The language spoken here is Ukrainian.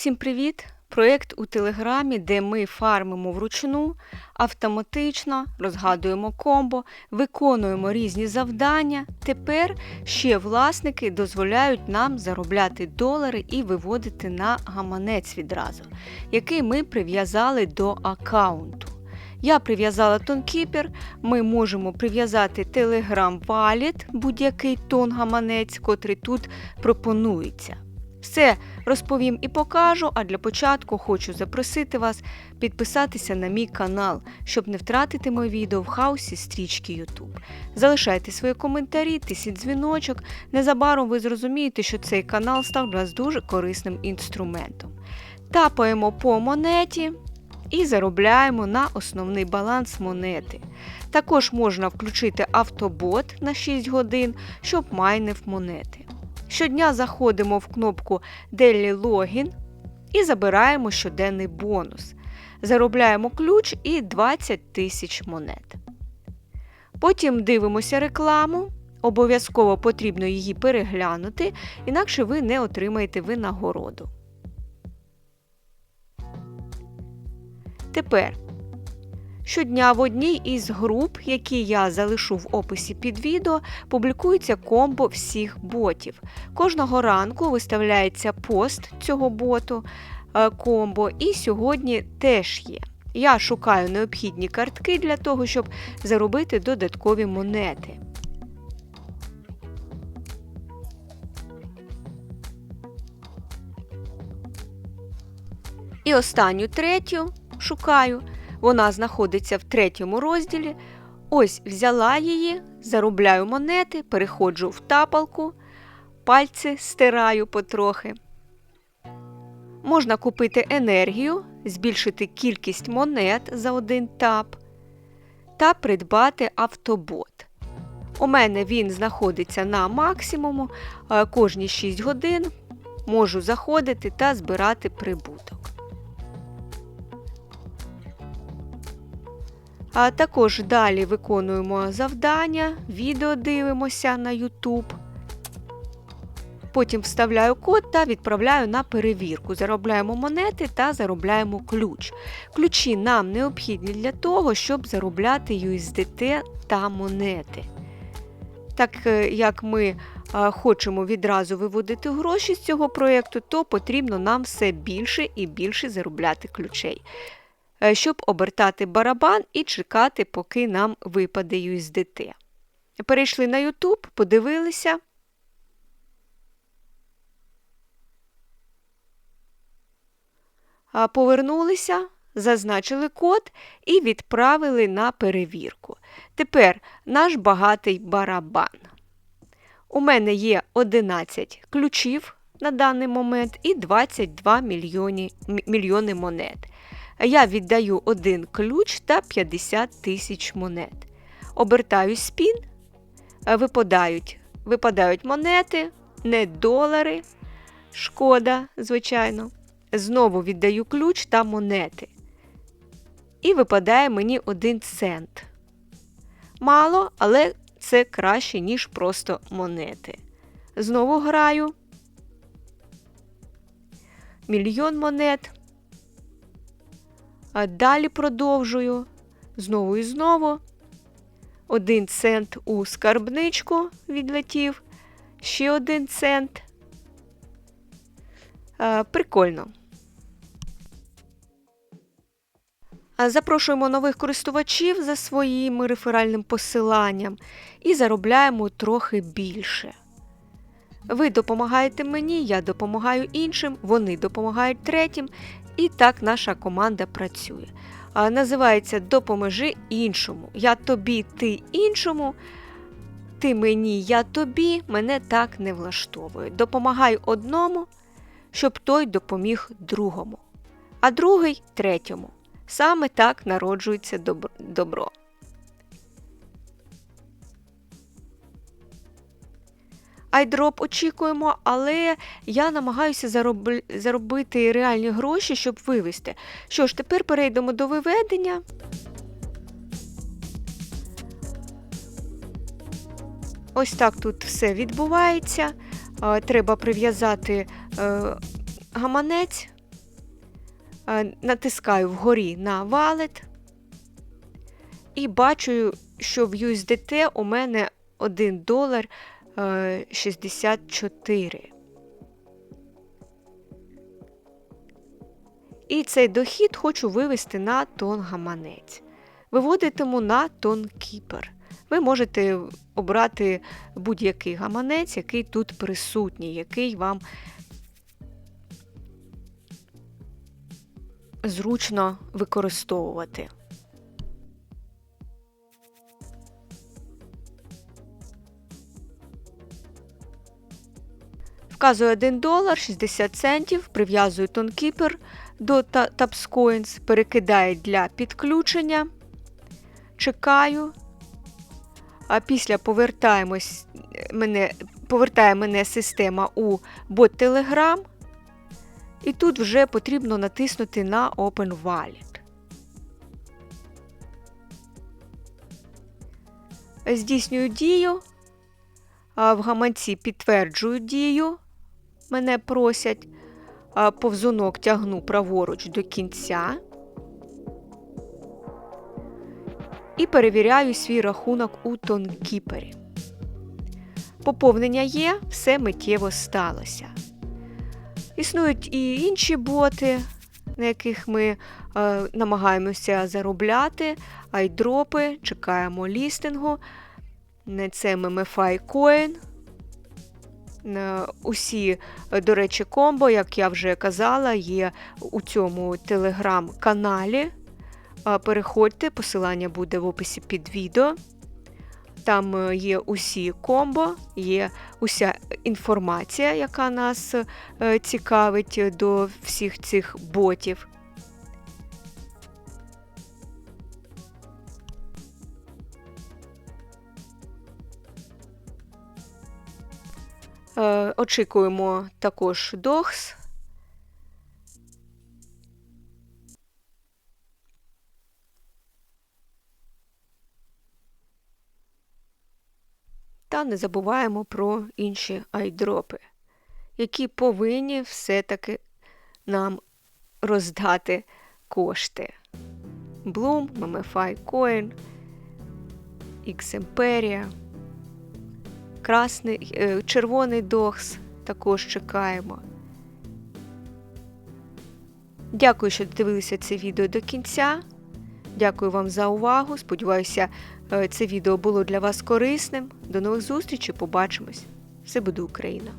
Всім привіт! Проєкт у Телеграмі, де ми фармимо вручну, автоматично розгадуємо комбо, виконуємо різні завдання. Тепер ще власники дозволяють нам заробляти долари і виводити на гаманець відразу, який ми прив'язали до аккаунту. Я прив'язала тонкіпер, ми можемо прив'язати Telegram Wallet, будь-який тон гаманець, котрий тут пропонується. Все розповім і покажу, а для початку хочу запросити вас підписатися на мій канал, щоб не втратити моє відео в хаосі стрічки YouTube. Залишайте свої коментарі, тисіть дзвіночок. Незабаром ви зрозумієте, що цей канал став для вас дуже корисним інструментом. Тапаємо по монеті і заробляємо на основний баланс монети. Також можна включити автобот на 6 годин, щоб майнив монети. Щодня заходимо в кнопку Daily Login і забираємо щоденний бонус. Заробляємо ключ і 20 тисяч монет. Потім дивимося рекламу. Обов'язково потрібно її переглянути, інакше ви не отримаєте винагороду. Тепер Щодня в одній із груп, які я залишу в описі під відео, публікується комбо всіх ботів. Кожного ранку виставляється пост цього боту е, комбо, і сьогодні теж є. Я шукаю необхідні картки для того, щоб заробити додаткові монети. І останню третю шукаю. Вона знаходиться в третьому розділі. Ось взяла її, заробляю монети, переходжу в тапалку, пальці стираю потрохи. Можна купити енергію, збільшити кількість монет за один тап та придбати автобот. У мене він знаходиться на максимуму, кожні 6 годин можу заходити та збирати прибуток. А також далі виконуємо завдання, відео дивимося на YouTube. Потім вставляю код та відправляю на перевірку. Заробляємо монети та заробляємо ключ. Ключі нам необхідні для того, щоб заробляти USDT та монети. Так е, як ми е, хочемо відразу виводити гроші з цього проєкту, то потрібно нам все більше і більше заробляти ключей. Е, щоб обертати барабан і чекати, поки нам випаде USDT. Перейшли на YouTube, подивилися. Повернулися, зазначили код і відправили на перевірку. Тепер наш багатий барабан. У мене є 11 ключів на даний момент і 22 мільйони, мільйони монет я віддаю один ключ та 50 тисяч монет. Обертаю спін, випадають, випадають монети, не долари. Шкода, звичайно. Знову віддаю ключ та монети. І випадає мені один цент. Мало, але це краще, ніж просто монети. Знову граю. Мільйон монет. Далі продовжую. Знову і знову. Один цент у скарбничку відлетів. Ще один цент. Прикольно. Запрошуємо нових користувачів за своїм реферальним посиланням і заробляємо трохи більше. Ви допомагаєте мені, я допомагаю іншим, вони допомагають третім, і так наша команда працює. Називається Допоможи іншому. Я тобі, ти іншому. Ти мені, я тобі, мене так не влаштовує. Допомагай одному, щоб той допоміг другому, а другий третьому. Саме так народжується добро. Айдроп очікуємо, але я намагаюся зароби, заробити реальні гроші, щоб вивести. Що ж, тепер перейдемо до виведення. Ось так тут все відбувається. Треба прив'язати е, гаманець Натискаю вгорі на валет і бачу, що в USDT у мене 1 долар 64. І цей дохід хочу вивести на тон гаманець. Виводитиму на тон кіпер. Ви можете обрати будь-який гаманець, який тут присутній, який вам зручно використовувати. Вказую 1 долар 60 центів, прив'язую тонкіпер до TapsCoins, перекидаю для підключення, чекаю, а після повертаємось, мене, повертає мене система у бот Telegram, і тут вже потрібно натиснути на Open Wallet. Здійснюю дію, в гаманці підтверджую дію, мене просять, повзунок тягну праворуч до кінця і перевіряю свій рахунок у тонкіпері. Поповнення є, все миттєво сталося. Існують і інші боти, на яких ми е, намагаємося заробляти, айдропи, чекаємо лістингу. Це MMFI Coin. Е, Усі, е, до речі, комбо, як я вже казала, є у цьому телеграм-каналі. Е, Переходьте, посилання буде в описі під відео. Там є усі комбо, є уся інформація, яка нас цікавить до всіх цих ботів. Очікуємо також дохс. Та не забуваємо про інші айдропи, які повинні все-таки нам роздати кошти. Bloom, MMFI Coin, Ximperia, Красний, е, червоний дохс також чекаємо. Дякую, що дивилися це відео до кінця. Дякую вам за увагу. Сподіваюся, е, це відео було для вас корисним. До нових зустрічей, побачимось! Все буде Україна!